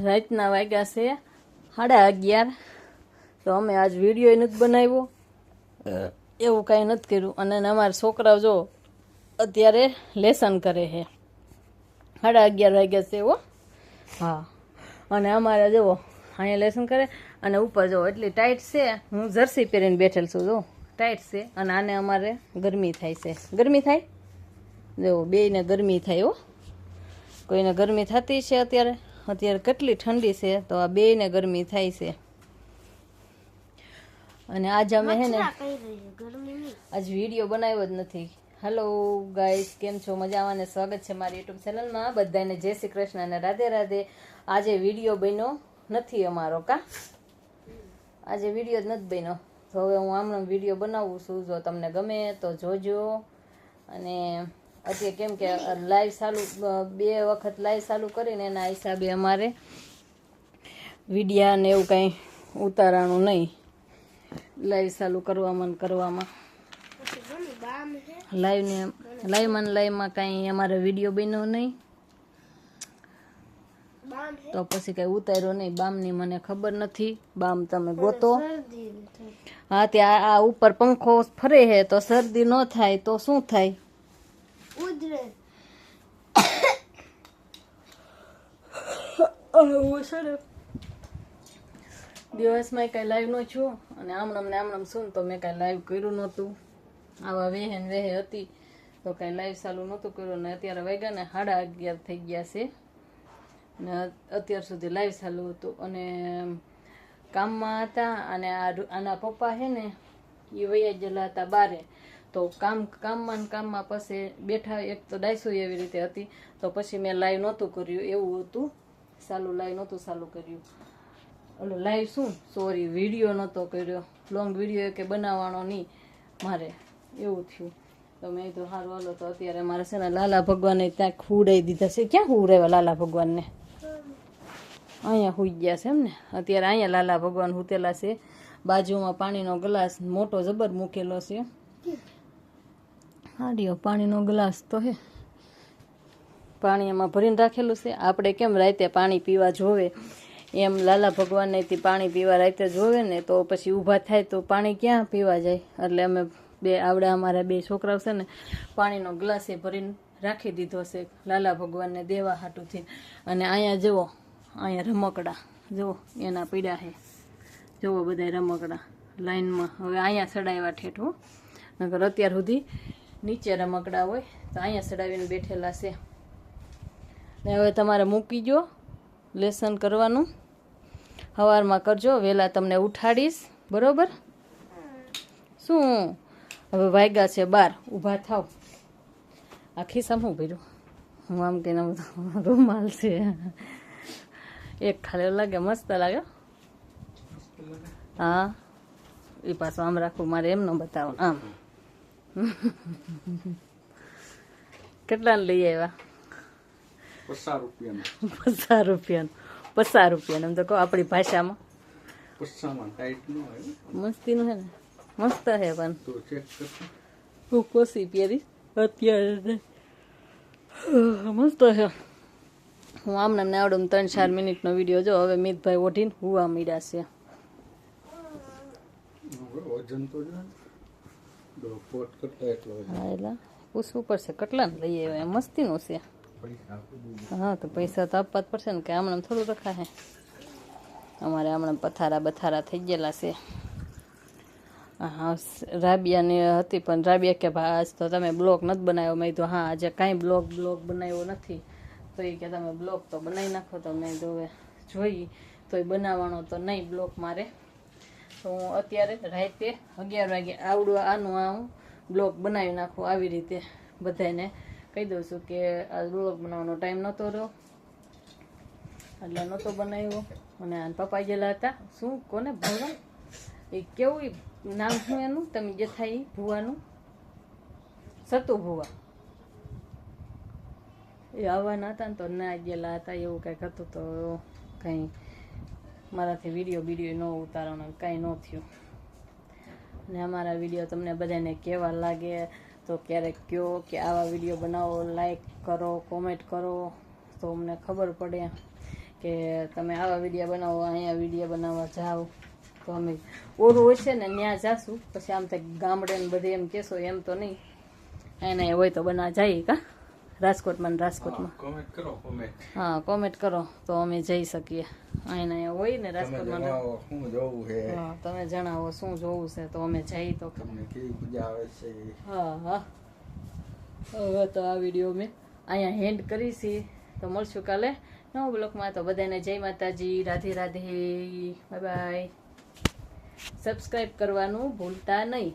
રાતના વાગ્યા છે સાડા અગિયાર. તો અમે આજ વીડિયો નથી બનાવ્યો. એવું કાંઈ નથી કર્યું. અને અમારા છોકરાઓ જો અત્યારે લેસન કરે છે. સાડા અગિયાર વાગ્યા છે એવો હા. અને અમારે જુઓ અહીંયા લેસન કરે અને ઉપર જુઓ એટલી ટાઈટ છે. હું જર્સી પહેરીને બેઠેલ છું જો. ટાઈટ છે. અને આને અમારે ગરમી થાય છે. ગરમી થાય? જુઓ બેયને ગરમી થાય હો. કોઈને ગરમી થતી છે અત્યારે? અત્યારે કેટલી ઠંડી છે તો આ બેયને ગરમી થાય છે. અને આજ અમે હે ને આજ વીડિયો બનાવ્યો જ નથી. હેલો ગાઈસ કેમ છો? મજામાં ને સ્વાગત છે મારી યુટ્યુબ ચેનલમાં બધાને જય શ્રી કૃષ્ણ અને રાધે રાધે. આજે વીડિયો બન્યો નથી અમારો કા? આજે વીડિયો જ નથી બન્યો. તો હવે હું આમનો વીડિયો બનાવું છું. જો તમને ગમે તો જોજો. અને અત્યારે કેમ કે લાઈવ ચાલુ બે વખત લાઈવ ચાલુ કરીને એના હિસાબે અમારે વિડિયા ને એવું કાંઈ ઉતારાણું નહીં. લાઈવ ચાલુ કરવામાં કરવામાં. લાઈવ લાઈવમાં લાઈવમાં કાંઈ અમારે વીડિયો બન્યો નહીં. તો પછી કાંઈ ઉતાર્યો નહીં. બામની મને ખબર નથી. બામ તમે ગોતો. હા, ત્યાં આ ઉપર પંખો ફરે છે, તો શરદી ન થાય તો શું થાય? હું છે ને દિવસમાં કાંઈ લાઈવ ન છું અને આમણામ ને આમણામ ને તો મેં કાંઈ લાઈવ કર્યું નહોતું. આવા વેહેન વેહે હતી તો કાંઈ લાઈવ ચાલુ નહોતું કર્યું ને અત્યારે વાગ્યા ને સાડા અગિયાર થઈ ગયા છે. ને અત્યાર સુધી લાઈવ ચાલુ હતું અને કામમાં હતા અને આ આના પપ્પા છે ને એ વૈયા ગયેલા હતા બારે. તો કામ, કામમાં કામમાં પછી બેઠા એક તો ડાયસો એવી રીતે હતી. તો પછી મેં લાઈવ નહોતું કર્યું. એવું હતું. સાલું લાઈવ નહોતું, સાલું કર્યું. ઓલો લાઈવ શું? સોરી, વીડિયો નહોતો કર્યો. લોંગ વીડિયો કે બનાવવાનો નહીં મારે. એવું થયું. તો મેં તો સારું હાલો. તો અત્યારે મારે છે ને લાલા ભગવાનને ત્યાં ખુડાઈ દીધા છે. ક્યાં હુવડાવ્યા લાલા ભગવાનને? અહીંયા હુઈ ગયા છે એમ ને? અત્યારે અહીંયા લાલા ભગવાન હુતેલા છે. બાજુમાં પાણીનો ગ્લાસ મોટો જબર મૂકેલો છે. હાડીઓ પાણીનો ગ્લાસ તો હે. પાણી એમાં ભરીને રાખેલું છે. આપણે કેમ રાતે પાણી પીવા જોવે? એમ લાલા ભગવાનને થી પાણી પીવા રાતે જોવે ને તો પછી ઊભા થાય તો પાણી ક્યાં પીવા જાય? એટલે અમે બે આવડા, અમારા બે છોકરાઓ છે ને, પાણીનો ગ્લાસ એ ભરીને રાખી દીધો છે લાલા ભગવાનને દેવા હાટુથી. અને અહીંયા જુઓ, અહીંયા રમકડા, જુઓ, એના પીડા છે જુઓ બધા રમકડા, લાઈનમાં. હવે અહીંયા ચડાવ્યા ઠેઠું નગર અત્યાર સુધી નીચે રમકડા હોય, તો અહીંયા ચડાવીને બેઠેલા છે. ને હવે તમારે મૂકી જો લેસન કરવાનું. સવારમાં કરજો વહેલા તમને ઉઠાડીશ, બરોબર? શું? હવે વાગ્યા છે બાર, ઊભા થાવ. આ ખિસ્સામાં શું ભર્યું? હું આમ કે રૂમાલ છે. એક ખાલી લાગે, મસ્ત લાગે. હા. એ પાછું આમ રાખવું મારે એમનો બતાવો આમ. કેટલાને લઈ આવ્યા? પચાસ રૂપિયાનો. પચાસ રૂપિયાનું. પચાસ રૂપિયાનું. એમ તો કહો આપણી ભાષામાં. મસ્તીનું છે ને? મસ્ત પણ. કરજો. હું કોસી પહેરી? અત્યારે. મસ્ત છે. હું આમને એમને આવડું ત્રણ ચાર મિનિટનો વીડિયો જો. હવે મિતભાઈ ઓઢીને હુવા મીડા છે. વજન તો જો દો પોટ કરતા એટલો વજન હા, એટલે તો તો ને હતી, પણ રાબિયા કે ભાઈ આજ તો તમે બ્લોગ નથી બનાવ્યો. મેં કીધું, હા, આજે કાંઈ બ્લોગ બ્લોગ બનાવ્યો નથી. તો એ કે તમે બ્લોગ તો બનાવી નાખો, તો મેં હવે જોઈ તો એ બનાવવાનો તો નહીં બ્લોગ મારે. તો હું અત્યારે રાતે અગિયાર વાગે આવડું આનું આ હું બ્લોગ બનાવી નાખું આવી રીતે બધાને કહી દઉં છું કે આ બ્લોગ બનાવવાનો ટાઈમ નહોતો રહ્યો. એટલે નહોતો બનાવ્યો. અને આન પપ્પા ગયેલા હતા. શું, કોને? ભણવા એ કેવું નામ શું એનું? તમે જે થાય ભુવાનું? સતુ ભુવા. એ આવવાના હતા ને તો ના ગયેલા હતા, એવું કંઈક હતું તો કંઈ મારાથી વીડિયો વીડિયો ન ઉતારવાનો, કાંઈ ન થયું. અને અમારા વીડિયો તમને બધાને કેવા લાગે, તો ક્યારેક કયો કે આવા વીડિયો બનાવો લાઈક કરો કોમેન્ટ કરો, તો અમને ખબર પડે કે તમે આવા વીડિયો બનાવો, અહીંયા વીડિયો બનાવવા જાઓ. તો અમે ઓરું હોય છે ને ત્યાં જાશું. પછી આમ તો ગામડે બધે એમ કહેશો, એમ તો નહીં. એને હોય તો બના જઈએ કા? રાજકોટમાં રાજકોટમાં. કોમેન્ટ કરો કોમેન્ટ હા કોમેન્ટ કરો તો અમે જઈ શકીએ. અહીંયા અહીંયા હોય ને રાજકોટમાં શું જોવું છે? હા તમે જણાવો શું જોવું છે તો અમે જઈ તો તમને કેવી મજા આવે છે? હા હા. હવે તો આ વીડિયો મેં અહીંયા હેન્ડ કરી છે તો મળશું કાલે નવા બ્લોકમાં. તો બધાને જય માતાજી Radhe Radhe. Bye bye subscribe કરવાનું ભૂલતા નહીં.